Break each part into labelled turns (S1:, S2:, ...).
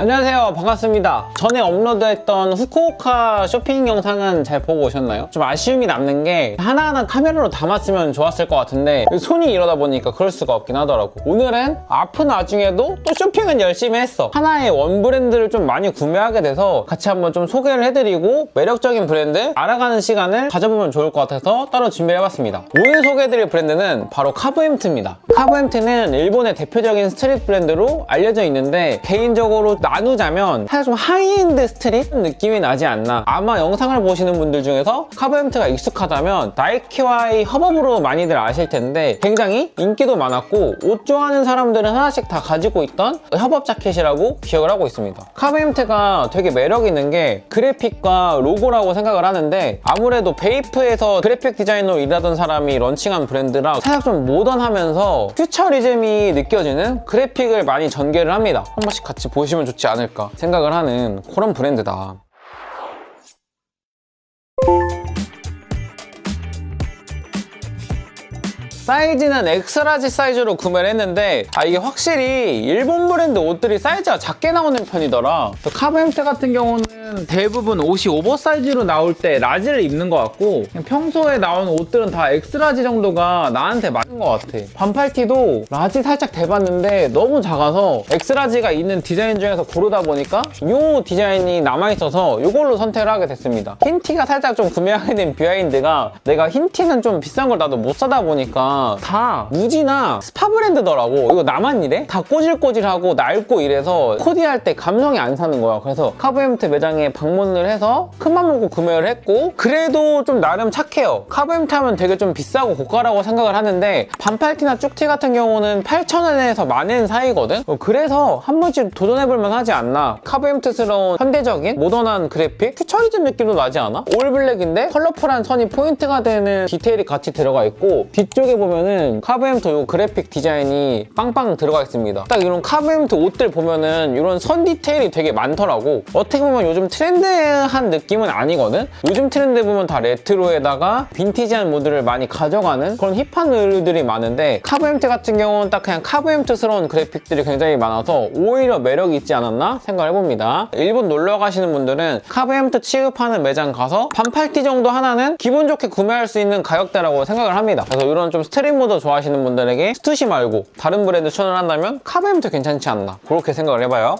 S1: 안녕하세요. 반갑습니다. 전에 업로드했던 후쿠오카 쇼핑 영상은 잘 보고 오셨나요? 좀 아쉬움이 남는 게 하나하나 카메라로 담았으면 좋았을 것 같은데 손이 이러다 보니까 그럴 수가 없긴 하더라고. 오늘은 아픈 와중에도 또 쇼핑은 열심히 했어. 하나의 원 브랜드를 좀 많이 구매하게 돼서 같이 한번 좀 소개를 해드리고 매력적인 브랜드 알아가는 시간을 가져보면 좋을 것 같아서 따로 준비해봤습니다. 오늘 소개해드릴 브랜드는 바로 카브엠트입니다. 카브엠트는 일본의 대표적인 스트릿 브랜드로 알려져 있는데 개인적으로 나 누자면 사실 좀 하이엔드 스트릿 느낌이 나지 않나. 아마 영상을 보시는 분들 중에서 카브엠트가 익숙하다면 나이키와의 협업으로 많이들 아실 텐데 굉장히 인기도 많았고 옷 좋아하는 사람들은 하나씩 다 가지고 있던 협업 자켓이라고 기억을 하고 있습니다. 카브엠트가 되게 매력 있는 게 그래픽과 로고라고 생각을 하는데 아무래도 베이프에서 그래픽 디자이너로 일하던 사람이 런칭한 브랜드라 살짝 좀 모던하면서 퓨처리즘이 느껴지는 그래픽을 많이 전개를 합니다. 한 번씩 같이 보시면 좋지 않을까 생각을 하는 그런 브랜드다 사이즈는 엑스라지 사이즈로 구매를 했는데 아 이게 확실히 일본 브랜드 옷들이 사이즈가 작게 나오는 편이더라. 또 카브엠트 같은 경우는 대부분 옷이 오버사이즈로 나올 때 라지를 입는 것 같고 평소에 나오는 옷들은 다 엑스라지 정도가 나한테 맞는 것 같아. 반팔티도 라지 살짝 대봤는데 너무 작아서 엑스라지가 있는 디자인 중에서 고르다 보니까 이 디자인이 남아있어서 이걸로 선택을 하게 됐습니다. 흰 티가 살짝 좀 구매하게 된 비하인드가 내가 흰 티는 좀 비싼 걸 나도 못 사다 보니까 다 무지나 스파 브랜드더라고. 이거 나만 이래? 다 꼬질꼬질하고 낡고 이래서 코디할 때 감성이 안 사는 거야. 그래서 카브엠트 매장에 방문을 해서 큰맘 먹고 구매를 했고 그래도 좀 나름 착해요. 카브엠트 하면 되게 좀 비싸고 고가라고 생각을 하는데 반팔티나 쭉티 같은 경우는 8,000원에서 만엔 사이거든? 어, 그래서 한 번씩 도전해볼 만 하지 않나? 카브엠트스러운 현대적인 모던한 그래픽? 퓨처리즘 느낌도 나지 않아? 올 블랙인데 컬러풀한 선이 포인트가 되는 디테일이 같이 들어가 있고 뒤쪽에 보면 은 카브엠트 요 그래픽 디자인이 빵빵 들어가 있습니다. 딱 이런 카브엠트 옷들 보면은 이런 선 디테일이 되게 많더라고. 어떻게 보면 요즘 트렌드한 느낌은 아니거든? 요즘 트렌드 보면 다 레트로에다가 빈티지한 모드를 많이 가져가는 그런 힙한 의류들이 많은데 카브엠트 같은 경우는 딱 그냥 카브엠트스러운 그래픽들이 굉장히 많아서 오히려 매력이 있지 않았나 생각을 해봅니다. 일본 놀러 가시는 분들은 카브엠트 취급하는 매장 가서 반팔티 정도 하나는 기분 좋게 구매할 수 있는 가격대라고 생각을 합니다. 그래서 이런 좀 스트릿 모드 좋아하시는 분들에게 스투시 말고 다른 브랜드 추천을 한다면 카브엠트 괜찮지 않나 그렇게 생각을 해봐요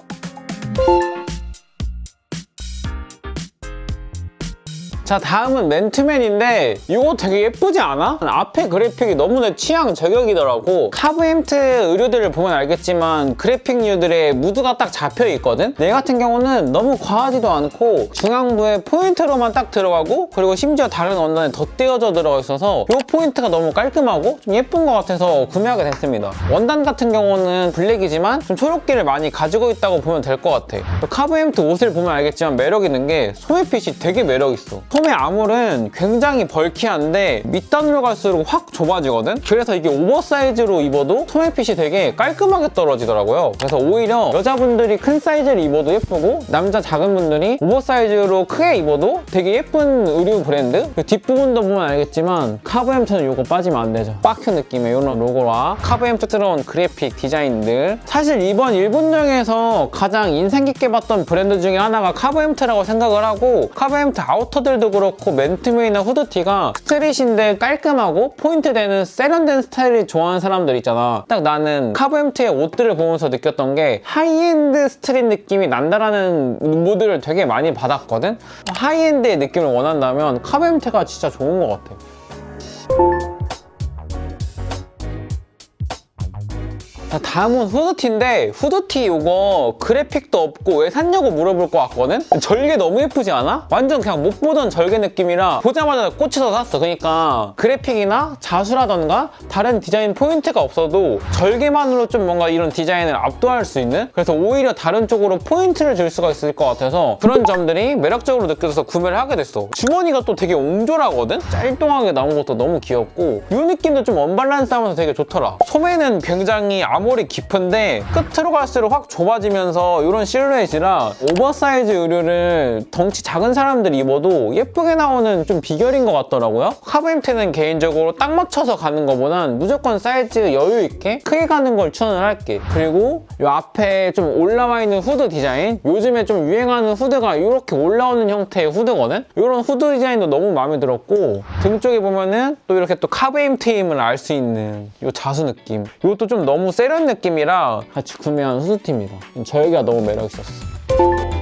S1: 자 다음은 맨투맨인데 이거 되게 예쁘지 않아? 앞에 그래픽이 너무 내 취향 저격이더라고 카브엠트 의류들을 보면 알겠지만 그래픽류들의 무드가 딱 잡혀 있거든? 얘 같은 경우는 너무 과하지도 않고 중앙부에 포인트로만 딱 들어가고 그리고 심지어 다른 원단에 덧대어져 들어가 있어서 이 포인트가 너무 깔끔하고 좀 예쁜 것 같아서 구매하게 됐습니다 원단 같은 경우는 블랙이지만 좀 초록기를 많이 가지고 있다고 보면 될 것 같아 카브엠트 옷을 보면 알겠지만 매력 있는 게 소매핏이 되게 매력 있어 소매 아몰은 굉장히 벌키한데 밑단으로 갈수록 확 좁아지거든? 그래서 이게 오버사이즈로 입어도 소매핏이 되게 깔끔하게 떨어지더라고요. 그래서 오히려 여자분들이 큰 사이즈를 입어도 예쁘고 남자 작은 분들이 오버사이즈로 크게 입어도 되게 예쁜 의류 브랜드? 그 뒷부분도 보면 알겠지만 카브엠트는 이거 빠지면 안 되죠. 빠큐 느낌의 이런 로고와 카브엠트스러운 그래픽 디자인들 사실 이번 일본역에서 가장 인상 깊게 봤던 브랜드 중에 하나가 카브엠트라고 생각을 하고 카브엠트 아우터들 도 그렇고 맨투맨이나 후드티가 스트릿인데 깔끔하고 포인트 되는 세련된 스타일을 좋아하는 사람들 있잖아. 딱 나는 카브엠트의 옷들을 보면서 느꼈던 게 하이엔드 스트릿 느낌이 난다라는 무드를 되게 많이 받았거든? 하이엔드의 느낌을 원한다면 카브엠트가 진짜 좋은 것 같아 자, 다음은 후드티인데 후드티 이거 그래픽도 없고 왜 샀냐고 물어볼 것 같거든? 절개 너무 예쁘지 않아? 완전 그냥 못 보던 절개 느낌이라 보자마자 꽂혀서 샀어 그러니까 그래픽이나 자수라던가 다른 디자인 포인트가 없어도 절개만으로 좀 뭔가 이런 디자인을 압도할 수 있는 그래서 오히려 다른 쪽으로 포인트를 줄 수가 있을 것 같아서 그런 점들이 매력적으로 느껴져서 구매를 하게 됐어 주머니가 또 되게 옹졸하거든? 짤뚱하게 나온 것도 너무 귀엽고 이 느낌도 좀 언밸런스하면서 되게 좋더라 소매는 굉장히 아 무리 깊은데 끝으로 갈수록 확 좁아지면서 이런 실루엣이라 오버사이즈 의류를 덩치 작은 사람들이 입어도 예쁘게 나오는 좀 비결인 것 같더라고요. 카브임트는 개인적으로 딱 맞춰서 가는 것보단 무조건 사이즈 여유 있게 크게 가는 걸 추천을 할게. 그리고 이 앞에 좀 올라와 있는 후드 디자인 요즘에 좀 유행하는 후드가 이렇게 올라오는 형태의 후드거든? 이런 후드 디자인도 너무 마음에 들었고 등 쪽에 보면은 또 이렇게 또 카브임트임을 알 수 있는 이 자수 느낌 이것도 좀 너무 세련 느낌이라 같이 구매한 후드티입니다. 저에게가 너무 매력 있었어.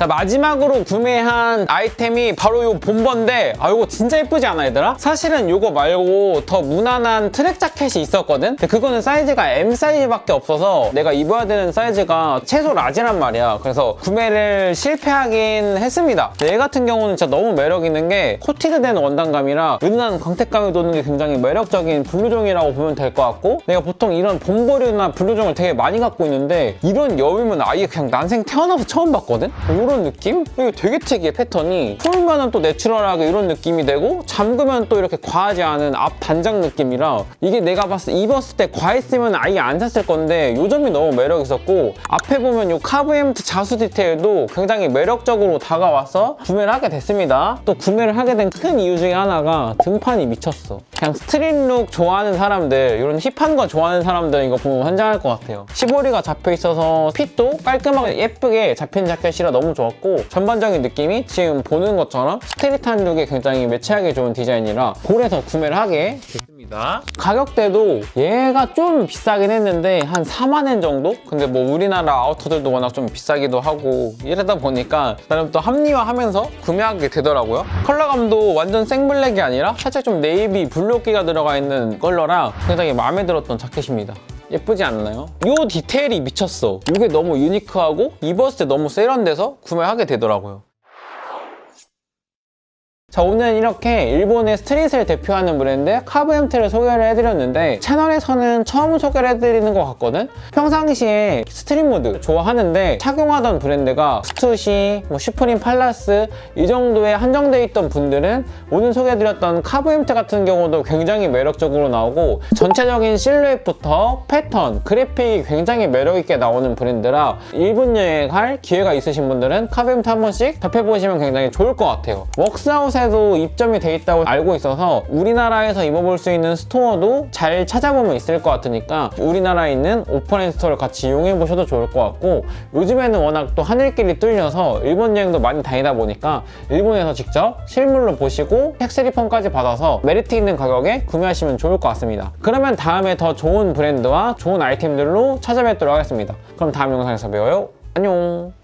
S1: 자 마지막으로 구매한 아이템이 바로 요 본번데 아 요거 진짜 예쁘지 않아 얘들아? 사실은 요거 말고 더 무난한 트랙 자켓이 있었거든? 근데 그거는 사이즈가 M 사이즈밖에 없어서 내가 입어야 되는 사이즈가 최소 라지란 말이야 그래서 구매를 실패하긴 했습니다 얘 같은 경우는 진짜 너무 매력 있는 게 코티드된 원단감이라 은은한 광택감이 도는 게 굉장히 매력적인 블루종이라고 보면 될 것 같고 내가 보통 이런 봄버류나 블루종을 되게 많이 갖고 있는데 이런 여름은 아예 그냥 난생 태어나서 처음 봤거든? 이런 느낌? 이게 되게 특이해 패턴이. 풀면은 또 내추럴하게 이런 느낌이 되고 잠그면 또 이렇게 과하지 않은 앞 단장 느낌이라 이게 내가 봤을 때 입었을 때 과했으면 아예 안 샀을 건데 요 점이 너무 매력 있었고 앞에 보면 요 카브엠트 자수 디테일도 굉장히 매력적으로 다가와서 구매를 하게 됐습니다. 또 구매를 하게 된 큰 이유 중에 하나가 등판이 미쳤어 그냥 스트릿룩 좋아하는 사람들 이런 힙한 거 좋아하는 사람들 이거 보면 환장할 것 같아요. 시보리가 잡혀 있어서 핏도 깔끔하게 예쁘게 잡힌 자켓이라 너무 좋았고 전반적인 느낌이 지금 보는 것처럼 스트릿한 룩에 굉장히 매치하기 좋은 디자인이라 그래서 구매를 하게 됐습니다 가격대도 얘가 좀 비싸긴 했는데 한 4만엔 정도? 근데 뭐 우리나라 아우터들도 워낙 좀 비싸기도 하고 이러다 보니까 나름 또 합리화하면서 구매하게 되더라고요 컬러감도 완전 생블랙이 아니라 살짝 좀 네이비 블루기가 들어가 있는 컬러라 굉장히 마음에 들었던 자켓입니다 예쁘지 않나요? 이 디테일이 미쳤어. 이게 너무 유니크하고 입었을 때 너무 세련돼서 구매하게 되더라고요. 자 오늘 이렇게 일본의 스트릿을 대표하는 브랜드 카브엠트를 소개를 해드렸는데 채널에서는 처음 소개를 해드리는 것 같거든? 평상시에 스트릿 모드 좋아하는데 착용하던 브랜드가 스투시, 뭐 슈프림 팔라스 이 정도에 한정돼 있던 분들은 오늘 소개해드렸던 카브엠트 같은 경우도 굉장히 매력적으로 나오고 전체적인 실루엣부터 패턴, 그래픽이 굉장히 매력있게 나오는 브랜드라 일본 여행할 기회가 있으신 분들은 카브엠트 한 번씩 접해보시면 굉장히 좋을 것 같아요. 웍스아웃에 도 입점이 돼 있다고 알고 있어서 우리나라에서 입어볼 수 있는 스토어도 잘 찾아보면 있을 것 같으니까 우리나라에 있는 오픈앤 스토어를 같이 이용해 보셔도 좋을 것 같고 요즘에는 워낙 또 하늘길이 뚫려서 일본 여행도 많이 다니다 보니까 일본에서 직접 실물로 보시고 텍스 리펀까지 받아서 메리트 있는 가격에 구매하시면 좋을 것 같습니다. 그러면 다음에 더 좋은 브랜드와 좋은 아이템들로 찾아뵙도록 하겠습니다. 그럼 다음 영상에서 봬요. 안녕